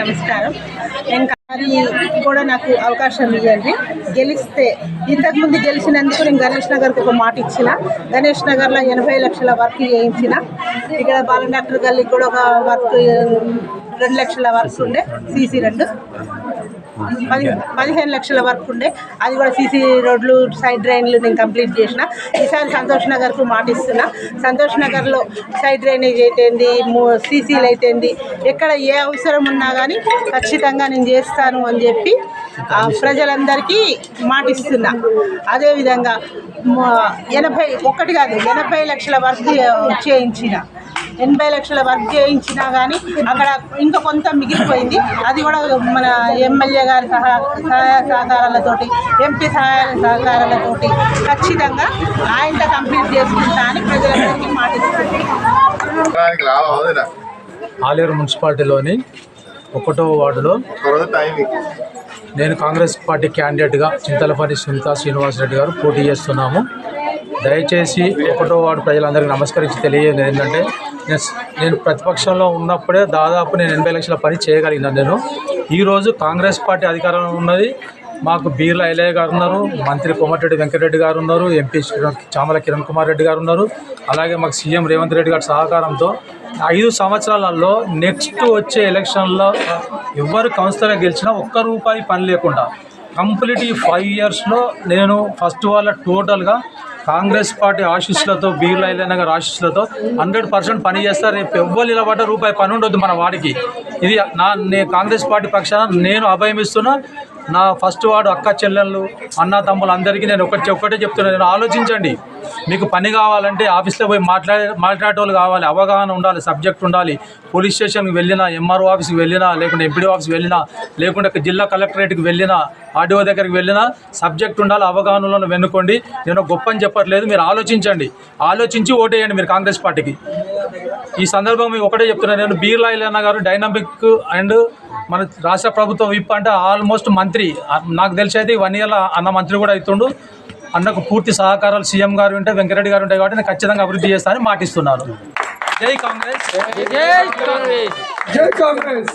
నమస్కారం. కూడా నాకు అవకాశం ఇవ్వండి. గెలిస్తే ఇంతకుముందు గెలిచినందుకు నేను గణేష్ నగర్కి ఒక మాట ఇచ్చిన. గణేష్ నగర్లో ఎనభై లక్షల వర్క్ చేయించిన. ఇక్కడ బాలన్ డాక్టర్ గల్లీకి కూడా ఒక వర్క్ రెండు లక్షల వర్క్ ఉండే సీసీ రెండు. పది పదిహేను లక్షల వర్క్ ఉండే. అది కూడా సీసీ రోడ్లు సైడ్ డ్రైన్లు నేను కంప్లీట్ చేసిన. ఈసారి సంతోష్ నగర్కు మాటిస్తున్నా. సంతోష్ నగర్లో సైడ్ డ్రైనేజ్ అయితేంది సీసీలు అయితేంది ఎక్కడ ఏ అవసరం ఉన్నా కానీ ఖచ్చితంగా నేను చేస్తాను అని చెప్పి ప్రజలందరికీ మాటిస్తున్నా. అదేవిధంగా ఎనభై ఒకటి కాదు ఎనభై లక్షల వర్క్ చేయించిన. ఎనభై లక్షల వర్క్ చేయించినా కానీ అక్కడ ఇంకా కొంత మిగిలిపోయింది. అది కూడా మన ఎమ్మెల్యే గారి సహా సహాయ సహకారాలతోటి ఎంపీ సహాయ సహకారాలతోటి ఖచ్చితంగా ఆయనతో కంప్లీట్ చేసుకుంటా అని ప్రజలందరికీ మాటిస్తున్నాను ఆలేరు మున్సిపాలిటీలోని ఒకటో వార్డులో. నేను కాంగ్రెస్ పార్టీ క్యాండిడేట్గా చింతలపల్లి సునీత శ్రీనివాసరెడ్డి గారు పోటీ చేస్తున్నాము. దయచేసి ఒకటో వార్డు ప్రజలందరికీ నమస్కరించి తెలియజేది ఏంటంటే నేను ప్రతిపక్షంలో ఉన్నప్పుడే దాదాపు నేను ఎనభై లక్షల పని చేయగలిగినాను నేను. ఈరోజు కాంగ్రెస్ పార్టీ అధికారంలో ఉన్నది. మాకు బీర్ల ఐలయ్య గారు ఉన్నారు మంత్రి కోమటిరెడ్డి వెంకటరెడ్డి గారు ఉన్నారు ఎంపీ చామల కిరణ్ కుమార్ రెడ్డి గారు ఉన్నారు అలాగే మాకు సీఎం రేవంత్ రెడ్డి గారి సహకారంతో ఐదు సంవత్సరాలలో నెక్స్ట్ వచ్చే ఎలక్షన్లో ఎవరు కౌన్సిలర్గా గెలిచినా ఒక్క రూపాయి పని లేకుండా కంప్లీట్ ఈ ఫైవ్ ఇయర్స్లో నేను ఫస్ట్ వాళ్ళ టోటల్గా కాంగ్రెస్ పార్టీ ఆశీస్సులతో బీర్ల నగర్ ఆశీస్సులతో హండ్రెడ్ పర్సెంట్ పని చేస్తారు. రేపు ఎవ్వరు నిలబడ్డ రూపాయి పని ఉండొద్దు మన వాడికి. ఇది నా నేను కాంగ్రెస్ పార్టీ పక్షాన నేను అభయమిస్తున్నా. నా ఫస్ట్ వాడు అక్క చెల్లెళ్ళు అన్న తమ్ములు అందరికీ నేను ఒకటి ఒక్కటే చెప్తున్నాను నేను ఆలోచించండి. మీకు పని కావాలంటే ఆఫీస్లో పోయి మాట్లాడే మాట్లాడేవాళ్ళు కావాలి అవగాహన ఉండాలి సబ్జెక్ట్ ఉండాలి. పోలీస్ స్టేషన్కి వెళ్ళినా ఎంఆర్ఓ ఆఫీస్కి వెళ్ళినా లేకుంటే ఎంపీడీ ఆఫీస్కి వెళ్ళినా లేకుంటే జిల్లా కలెక్టరేట్కి వెళ్ళినా ఆర్డీఓ దగ్గరికి వెళ్ళినా సబ్జెక్ట్ ఉండాలి అవగాహనలో వెన్నుకోండి. నేను గొప్ప అని చెప్పట్లేదు మీరు ఆలోచించండి. ఆలోచించి ఓటేయండి మీరు కాంగ్రెస్ పార్టీకి. ఈ సందర్భం మీకు ఒకటే చెప్తున్నాను నేను బీర్ లాయల్ గారు డైనామిక్ అండ్ మన రాష్ట్ర ప్రభుత్వం విప్ అంటే ఆల్మోస్ట్ మంత్రి. నాకు తెలిసి అయితే వన్ ఇయర్ అన్న మంత్రి కూడా అవుతుండు. అన్నకు పూర్తి సహకారాలు సీఎం గారు ఉంటే వెంకరెడ్డి గారు ఉంటాయి కాబట్టి నేను ఖచ్చితంగా అభివృద్ధి చేస్తానని మాటిస్తున్నాను జై కాంగ్రెస్. జై కాంగ్రెస్.